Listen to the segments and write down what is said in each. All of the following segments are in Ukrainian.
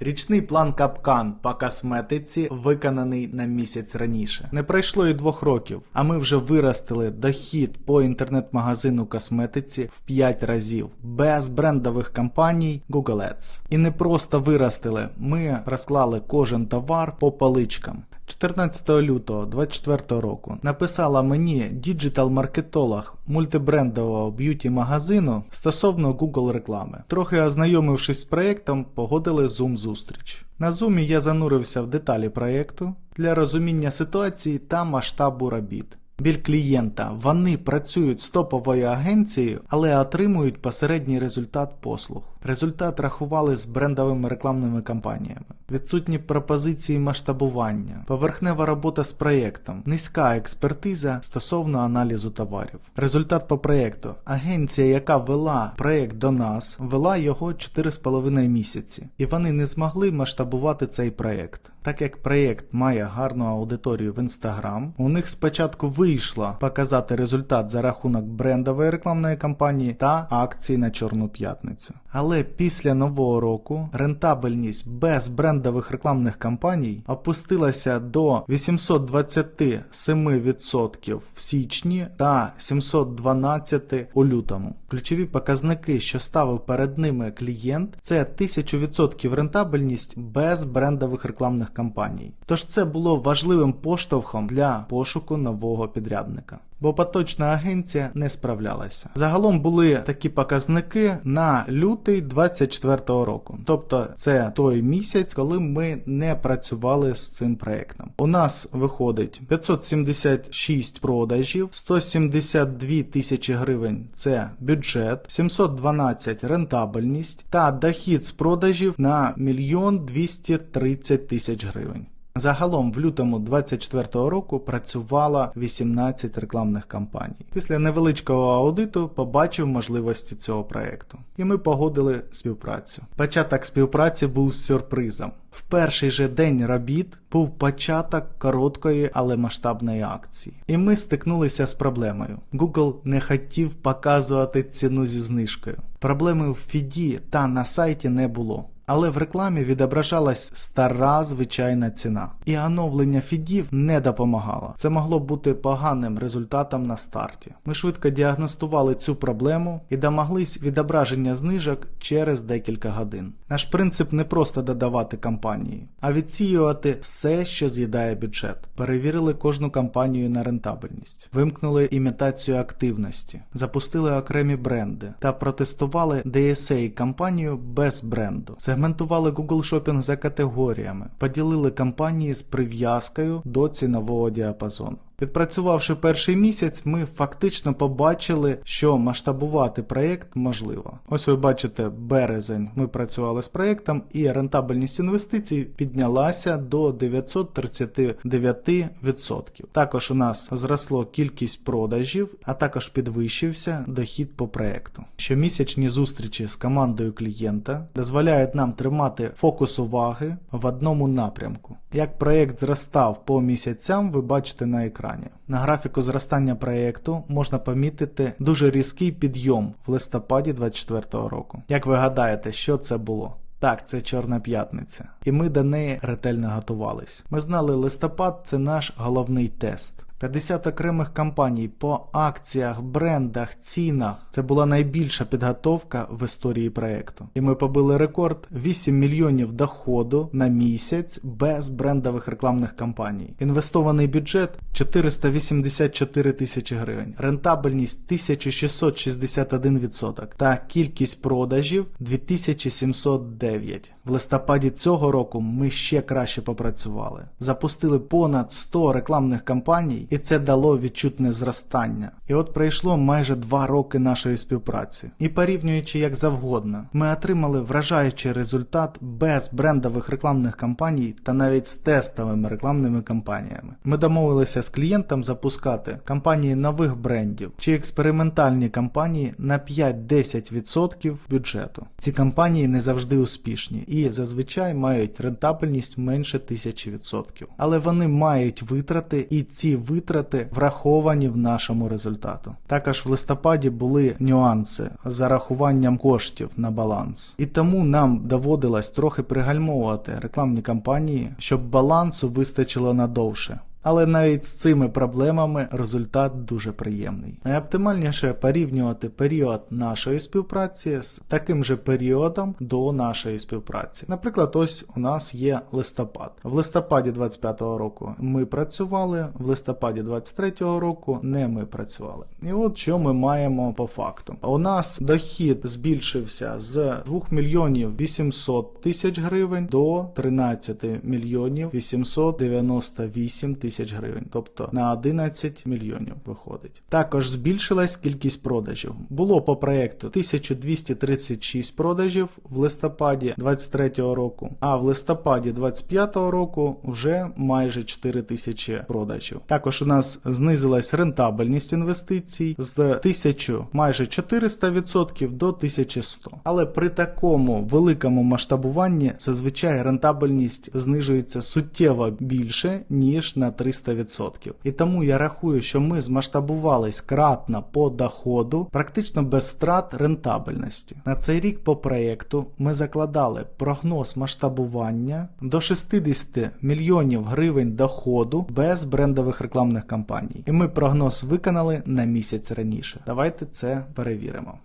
Річний план Капкан по косметиці виконаний на місяць раніше. Не пройшло і двох років, а ми вже виростили дохід по інтернет-магазину косметиці в 5 разів без брендових кампаній Google Ads. І не просто виростили, ми розклали кожен товар по поличкам. 14 лютого 2024 року написала мені діджитал-маркетолог мультибрендового б'юті магазину стосовно Google реклами. Трохи ознайомившись з проєктом, погодили Zoom зустріч. На Zoom я занурився в деталі проєкту для розуміння ситуації та масштабу робіт. Біль клієнта вони працюють з топовою агенцією, але отримують посередній результат послуг. Результат рахували з брендовими рекламними кампаніями, відсутні пропозиції масштабування, поверхнева робота з проєктом, низька експертиза стосовно аналізу товарів. Результат по проєкту. Агенція, яка вела проєкт до нас, вела його 4,5 місяці, і вони не змогли масштабувати цей проєкт. Так як проєкт має гарну аудиторію в Instagram, у них спочатку вийшло показати результат за рахунок брендової рекламної кампанії та акції на Чорну п'ятницю. Але після нового року рентабельність без брендових рекламних кампаній опустилася до 827% в січні та 712% у лютому. Ключові показники, що ставив перед ними клієнт, це 1000% рентабельність без брендових рекламних кампаній. Тож це було важливим поштовхом для пошуку нового підрядника. Бо поточна агенція не справлялася. Загалом були такі показники на лютий 24 року. Тобто це той місяць, коли ми не працювали з цим проектом. У нас виходить 576 продажів, 172 тисячі гривень це бюджет, 712 рентабельність та дохід з продажів на 1 230 тисяч гривень. Загалом в лютому 24 року працювало 18 рекламних кампаній. Після невеличкого аудиту побачив можливості цього проекту, і ми погодили співпрацю. Початок співпраці був сюрпризом. В перший же день робіт був початок короткої, але масштабної акції. І ми стикнулися з проблемою. Google не хотів показувати ціну зі знижкою. Проблеми в фіді та на сайті не було. Але в рекламі відображалась стара звичайна ціна, і оновлення фідів не допомагало. Це могло бути поганим результатом на старті. Ми швидко діагностували цю проблему і домоглись відображення знижок через декілька годин. Наш принцип не просто додавати кампанії, а відсіювати все, що з'їдає бюджет. Перевірили кожну кампанію на рентабельність, вимкнули імітацію активності, запустили окремі бренди та протестували DSA кампанію без бренду. Сегментували Google Shopping за категоріями, поділили кампанії з прив'язкою до цінового діапазону. Відпрацювавши перший місяць, ми фактично побачили, що масштабувати проєкт можливо. Ось ви бачите, березень ми працювали з проєктом, і рентабельність інвестицій піднялася до 939%. Також у нас зросло кількість продажів, а також підвищився дохід по проєкту. Щомісячні зустрічі з командою клієнта дозволяють нам тримати фокус уваги в одному напрямку. Як проєкт зростав по місяцям, ви бачите на екрані. На графіку зростання проєкту можна помітити дуже різкий підйом в листопаді 2024 року. Як ви гадаєте, що це було? Так, це Чорна п'ятниця, і ми до неї ретельно готувались. Ми знали, листопад це наш головний тест. 50 окремих кампаній по акціях, брендах, цінах. Це була найбільша підготовка в історії проекту. І ми побили рекорд 8 мільйонів доходу на місяць без брендових рекламних кампаній. Інвестований бюджет 484 тисячі гривень, рентабельність 1661% та кількість продажів 2709. В листопаді цього року ми ще краще попрацювали. Запустили понад 100 рекламних кампаній і це дало відчутне зростання. І от пройшло майже два роки нашої співпраці. І порівнюючи як завгодно, ми отримали вражаючий результат без брендових рекламних кампаній та навіть з тестовими рекламними кампаніями. Ми домовилися з клієнтом запускати кампанії нових брендів чи експериментальні кампанії на 5-10% бюджету. Ці кампанії не завжди успішні і зазвичай мають рентабельність менше 1000%. Але вони мають витрати і ці витрати витрати враховані в нашому результату. Також в листопаді були нюанси з зарахуванням коштів на баланс, і тому нам доводилось трохи пригальмовувати рекламні кампанії, щоб балансу вистачило надовше. Але навіть з цими проблемами результат дуже приємний. Найоптимальніше порівнювати період нашої співпраці з таким же періодом до нашої співпраці. Наприклад, ось у нас є листопад. В листопаді 25-го року ми працювали, в листопаді 23-го року не ми працювали. І от що ми маємо по факту. У нас дохід збільшився з 2 мільйонів 800 тисяч гривень до 13 мільйонів 898 тисяч гривень, тобто на 11 мільйонів виходить. Також збільшилась кількість продажів. Було по проекту 1236 продажів в листопаді 23 року, а в листопаді 25 року вже майже 4 тисячі продажів. Також у нас знизилась рентабельність інвестицій з 1000 майже 400% до 1100. Але при такому великому масштабуванні зазвичай рентабельність знижується суттєво більше ніж на 300%. І тому я рахую, що ми змасштабувались кратно по доходу, практично без втрат рентабельності. На цей рік по проєкту ми закладали прогноз масштабування до 60 мільйонів гривень доходу без брендових рекламних кампаній. І ми прогноз виконали на місяць раніше. Давайте це перевіримо.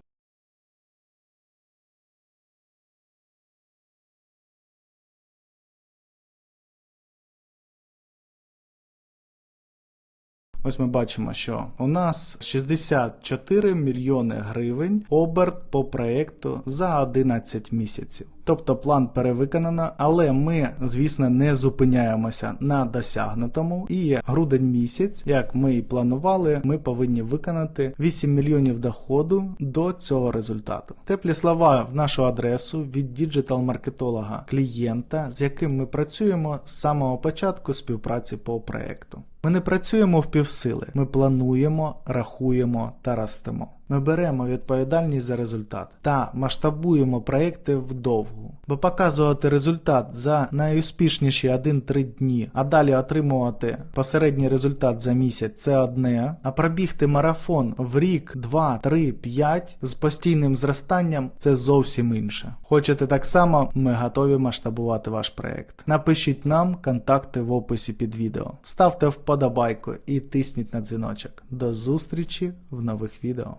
Ось ми бачимо, що у нас 64 мільйони гривень оберт по проекту за 11 місяців. Тобто план перевиконано, але ми, звісно, не зупиняємося на досягнутому. І грудень місяць, як ми і планували, ми повинні виконати 8 мільйонів доходу до цього результату. Теплі слова в нашу адресу від діджитал-маркетолога клієнта, з яким ми працюємо з самого початку співпраці по проекту. Ми не працюємо в півсили, ми плануємо, рахуємо та ростемо. Ми беремо відповідальність за результат та масштабуємо проекти вдовгу. Бо показувати результат за найуспішніші 1-3 дні, а далі отримувати посередній результат за місяць це одне, а пробігти марафон в рік, 2, 3, 5 з постійним зростанням це зовсім інше. Хочете так само, ми готові масштабувати ваш проект. Напишіть нам контакти в описі під відео. Ставте вподобайку і тисніть на дзвіночок. До зустрічі в нових відео.